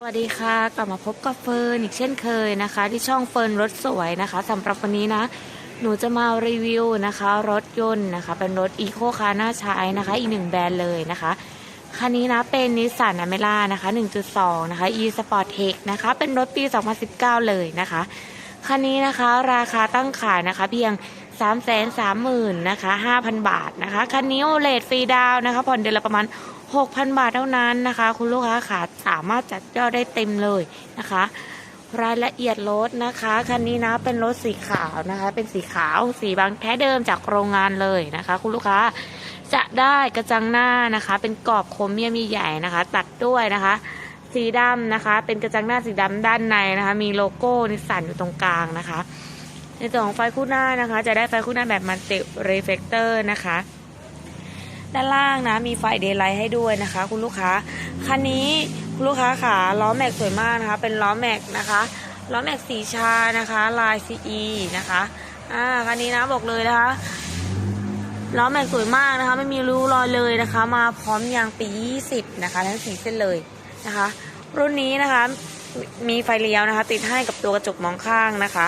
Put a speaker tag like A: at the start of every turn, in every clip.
A: สวัสดีค่ะ กลับมาพบกับเฟิร์นอีกเช่นเคยนะคะ ที่ช่องเฟิร์นรถสวยนะคะสำหรับวันนี้นะ หนูจะมารีวิวนะคะ รถยนต์นะคะ เป็นรถอีโคคาร์น่าใช้นะคะ อีกหนึ่งแบรนด์เลยนะคะ คันนี้นะเป็นนิสสันอเมร่านะคะ 1.2 นะคะ e sport tech นะคะ เป็นรถปี 2019 เลยนะคะ คันนี้นะคะราคาตั้งขายนะคะ เพียง 3 3 0 0 0 0นะคะ5,000 บาทนะคะ คันนี้โอเลดฟรีดาวน์นะคะผ่อนเดือนละประมาณ 6,000 บาทเท่านั้นนะคะ คุณลูกค้าขาสามารถจัดยอดได้เต็มเลยนะคะ รายละเอียดรถนะคะคันนี้นะเป็นรถสีขาวนะคะ เป็นสีขาวสีบางแท้เดิมจากโรงงานเลยนะคะ คุณลูกค้าจะได้กระจังหน้านะคะ เป็นกรอบโครเมียมใหญ่นะคะ ตัดด้วยนะคะสีดำนะคะ เป็นกระจังหน้าสีดำด้านในนะคะ มีโลโก้นิสสันอยู่ตรงกลางนะคะ ในส่วนของไฟคู่หน้านะคะ จะได้ไฟคู่หน้าแบบมันติเรฟเฟกเตอร์นะคะ ด้านล่างนะมีไฟเดย์ไลท์ให้ด้วยนะคะ คุณลูกค้าคันนี้คุณลูกค้าขาล้อแม็กสวยมากนะคะ เป็นล้อแม็กนะคะล้อแม็กสีชานะคะ ลาย CE นะคะอ่าคันนี้นะบอกเลยนะคะล้อแม็กสวยมากนะคะ ไม่มีริ้วรอยเลยนะคะ มาพร้อมยางปี 20 นะคะ ทั้งสีเส้นเลยนะคะ รุ่นนี้นะคะมีไฟเลี้ยวนะคะ ติดให้กับตัวกระจกมองข้างนะคะ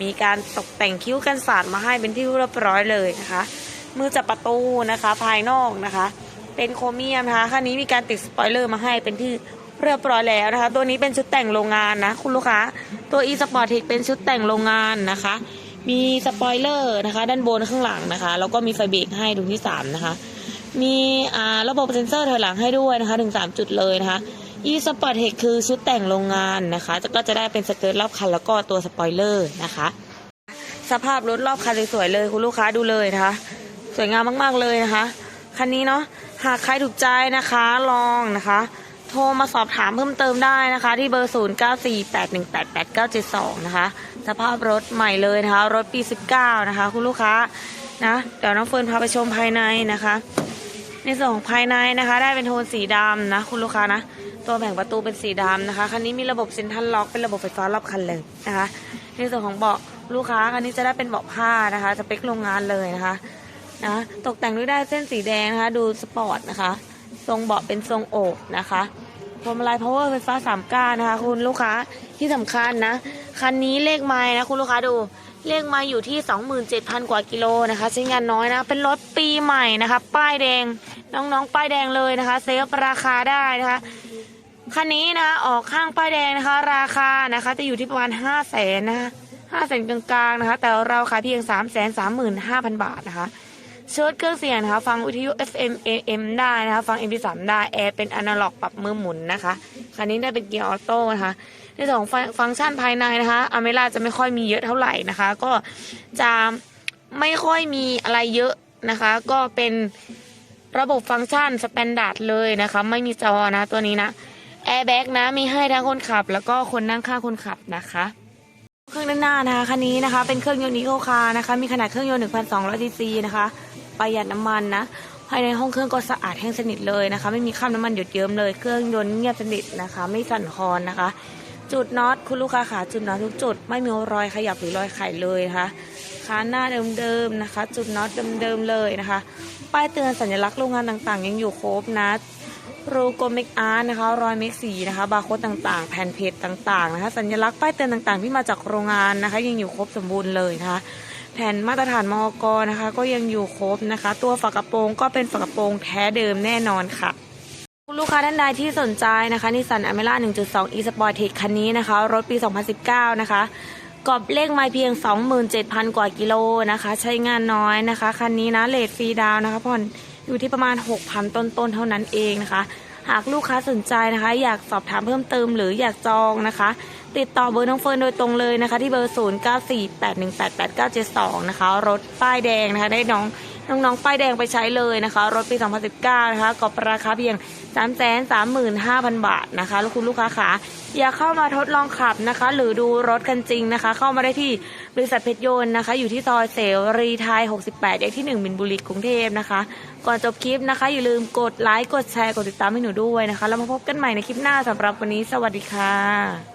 A: มีการตกแต่งคิ้วกันสาดมาให้เป็นที่เรียบร้อยเลยนะคะ มือจับประตูนะคะ ภายนอกนะคะ เป็นโครเมียมนะคะคันนี้มีการติดสปอยเลอร์มาให้เป็นที่เรียบร้อยแล้วนะคะ ตัวนี้เป็นชุดแต่งโรงงานนะคุณลูกค้า ตัว e sport เป็นชุดแต่งโรงงานนะคะ มีสปอยเลอร์นะคะ ด้านบนข้างหลังนะคะ แล้วก็มีไฟเบรกให้ดูที่สามนะคะ มีระบบเซ็นเซอร์ถอยหลังให้ด้วยนะคะถึงสามจุดเลยนะคะ e sport tech คือชุดแต่งโรงงานนะคะก็จะได้เป็นสเกิร์ตรอบคันแล้วก็ตัวสปอยเลอร์นะคะ สภาพรถรอบคันสวยๆเลยคุณลูกค้าดูเลยนะคะ สวยงามมากๆเลยนะคะคันนี้เนาะหากใครถูกใจนะคะลองนะคะ โทรมาสอบถามเพิ่มเติมได้นะคะ ที่เบอร์ 0 9 4 8 1 8 8 9 7 2 นะคะ สภาพรถใหม่เลยนะคะ รถปี 19 นะคะ คุณลูกค้านะเดี๋ยวน้องเฟิร์นพาไปชมภายในนะคะ ในส่วนของภายในนะคะ ได้เป็นโทนสีดำนะคุณลูกค้านะตัวแผงประตูเป็นสีดำนะคะคันนี้มีระบบเซ็นทรัลล็อกเป็นระบบไฟฟ้ารอบคันเลยนะคะ ในส่วนของเบาะลูกค้าคันนี้จะได้เป็นเบาะผ้านะคะสเปคโรงงานเลยนะคะ นะตกแต่งด้วยได้เส้นสีแดงนะคะ ดูสปอร์ตนะคะ ทรงเบาะเป็นทรงโอกนะคะพวงมาลัย power ไฟฟ้าสามก้านนะคะ คุณลูกค้าที่สำคัญนะคันนี้เลขไม้นะคุณลูกค้าดูเลขไม้อยู่ที่ 27,000 กว่ากิโลนะคะใช้งานน้อยนะ เป็นรถปีใหม่นะคะ ป้ายแดงน้องๆ ป้ายแดงเลยนะคะ เซฟราคาได้นะคะคันนี้นะคะออกข้างป้ายแดงนะคะ ราคานะคะ จะอยู่ที่ประมาณ 5 0 0แสนนะคะห้าแสนกลางๆนะคะ แต่เราขายเพียง 3 3 5 0 0 0 บาทนะคะ ชิดเครื่องเสียงนะคะฟังวิทยุ FM AM ได้นะคะฟัง MP3 ได้แอร์เป็นอนาล็อกปรับมือหมุนนะคะคันนี้ได้เป็นเกียร์ออโต้นะคะในส่วนของฟังฟังก์ชันภายในนะคะอเมร่าจะไม่ค่อยมีเยอะเท่าไหร่นะคะ ก็จะไม่ค่อยมีอะไรเยอะนะคะ ก็เป็นระบบฟังก์ชันสแตนดาร์ดเลยนะคะ ไม่มีจอนะตัวนี้นะแอร์แบ็กนะมีให้ทั้งคนขับ แล้วก็คนนั่งข้างคนขับนะคะเครื่องด้านหน้านะคะคันนี้นะคะ เป็นเครื่องยนต์นิโคคาร์นะคะ มีขนาดเครื่องยนต์ 1,200ซีซีนะคะ ประหยัดน้ำมันนะภายในห้องเครื่องก็สะอาดแห้งสนิทเลยนะคะ ไม่มีคราบน้ำมันหยดเยิ้มเลยเครื่องยนต์เงียบสนิทนะคะ ไม่สั่นคลอนนะคะ จุดน็อตคุณลูกค้าขาจุดน็อตทุกจุด ไม่มีรอยขยับหรือรอยไขเลยนะคะคาหน้าเดิมๆนะคะ จุดน็อตเดิมๆเลยนะคะ ป้ายเตือนสัญลักษณ์โรงงานต่างๆ ยังอยู่ครบนะโลโก้เมกอาร์นะคะ รอยเมกสีนะคะ บาร์โค้ดต่างๆ แผ่นเพจต่างๆนะคะ สัญลักษณ์ป้ายเตือนต่างๆ ที่มาจากโรงงานนะคะ ยังอยู่ครบสมบูรณ์เลยนะคะ ผ่นมาตรฐานมอกนะคะ ก็ยังอยู่ครบนะคะ ตัวฝากระโปรงก็เป็นฝากระโปรงแท้เดิมแน่นอนค่ะคุณลูกค้าท่านใดที่สนใจนะคะนิสสันอเมร่า1.2 e sport tech คันนี้นะคะ รถปี 2019 นะคะกรอบเลขไม่เพียง 27,000 กว่ากิโลนะคะ ใช้งานน้อยนะคะ คันนี้นะเลทฟรีดาวนะคะผ่อนอยู่ที่ประมาณ 6,000 ต้นๆ เท่านั้นเองนะคะ หากลูกค้าสนใจนะคะ อยากสอบถามเพิ่มเติมหรืออยากจองนะคะ ติดต่อเบอร์น้องเฟิร์นโดยตรงเลยนะคะ ที่เบอร์ 0948188972 นะคะ รถป้ายแดงนะคะ ได้น้องน้องๆป้ายแดงไปใช้เลยนะคะ รถปี 2019 นะคะกอบราคาเพียง 335,000 บาทนะคะ แล้วคุณลูกค้าขาอยากเข้ามาทดลองขับนะคะ หรือดูรถกันจริงนะคะ เข้ามาได้ที่บริษัทเพชรยนต์นะคะ อยู่ที่ซอยเสรีไทย 68แยกที่ 1 มินบุรีกรุงเทพนะคะ ก่อนจบคลิปนะคะ อย่าลืมกดไลค์กดแชร์กดติดตามให้หนูด้วยนะคะ แล้วมาพบกันใหม่ในคลิปหน้าสำหรับวันนี้ สวัสดีค่ะ